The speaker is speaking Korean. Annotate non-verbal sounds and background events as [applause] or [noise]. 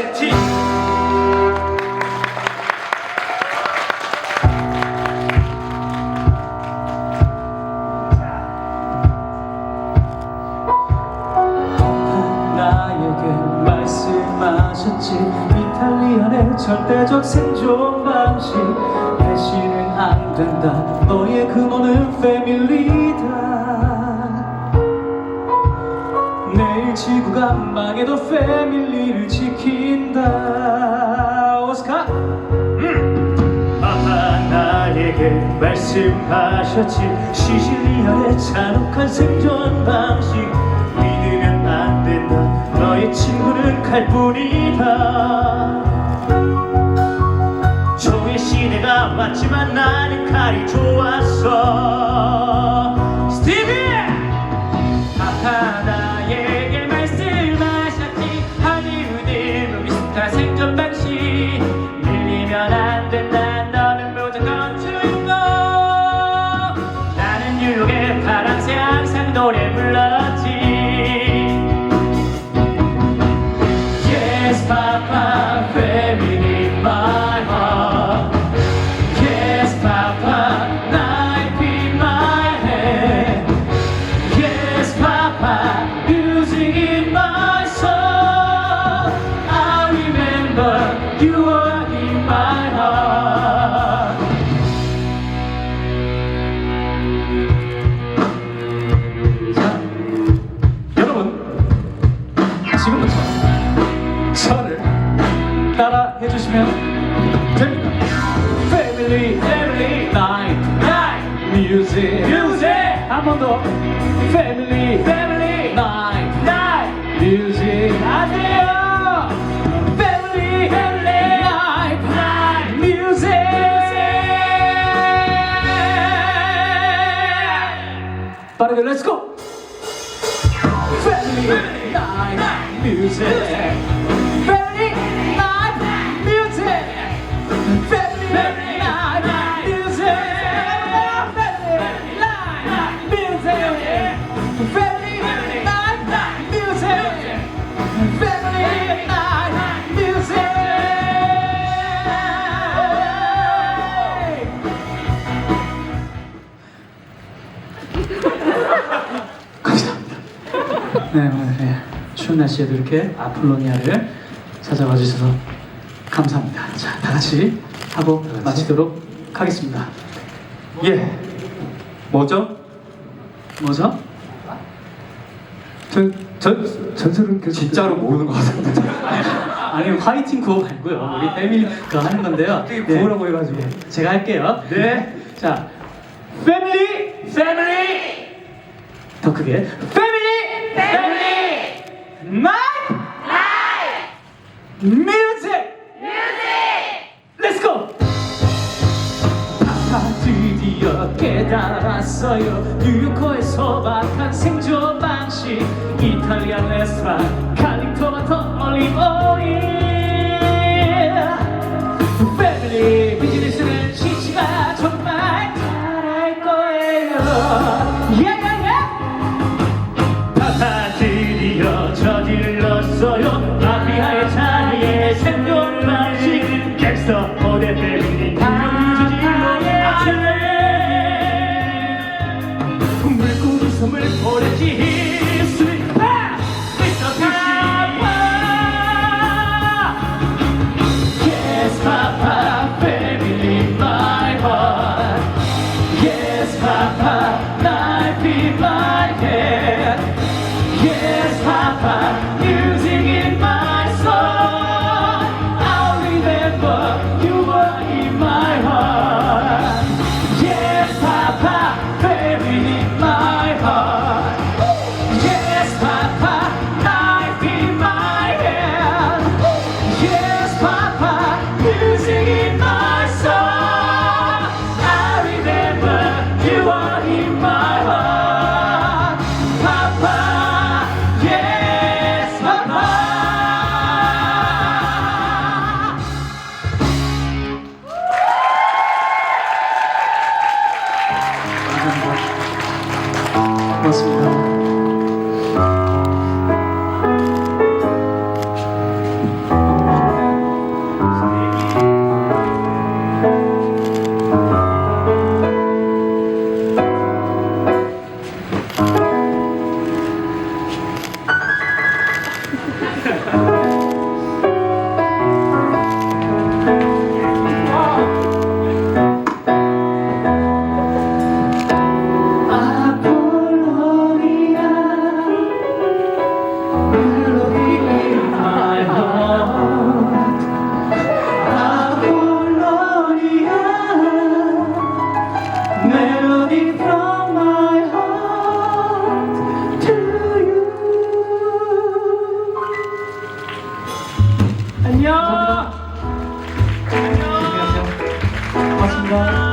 보체티 나에게 말씀하셨지. 이탈리안의 절대적 생존 방식. 배신은 안 된다. 너의 근원은 패밀리 지구가 망해도 패밀리를 지킨다. 오스카! 아빠 나에게 말씀하셨지. 시실리아의 잔혹한 생존 방식. 믿으면 안 된다. 너의 친구는 칼뿐이다. 종의 시대가 왔지만 나는 칼이 좋았어 music. 한번 더. Family, family, 네, 오늘 네, 추운 날씨에도 이렇게 아폴로니아를 찾아와 주셔서 감사합니다. 자, 다 같이 하고 마치도록 하겠습니다. 예. 뭐죠? 뭐죠? 전, 전, 전설은 그 진짜로 모르는 것 같은데. [laughs] 아니, 화이팅 구호 말고요. 우리 패밀리 그거 하는 건데요. 되게 구호라고 해가지고. 제가 할게요. 네. 자, 패밀리! 패밀리! 더 크게. 패밀리! 패밀리! 나이트! 뮤직! Let's go! 아빠 드디어 깨달았어요 뉴요커의 소박한 생존 방식 이탈리안 레스토랑 칼리토마토 올리브 오일 저질렀어요. 마피아의 자리에 생존 방식 객서 모델 패밀리 유저질러 아래 물고기 섬을 파파. Yes, Papa, family, 안녕. 안녕. 안녕. 고맙습니다.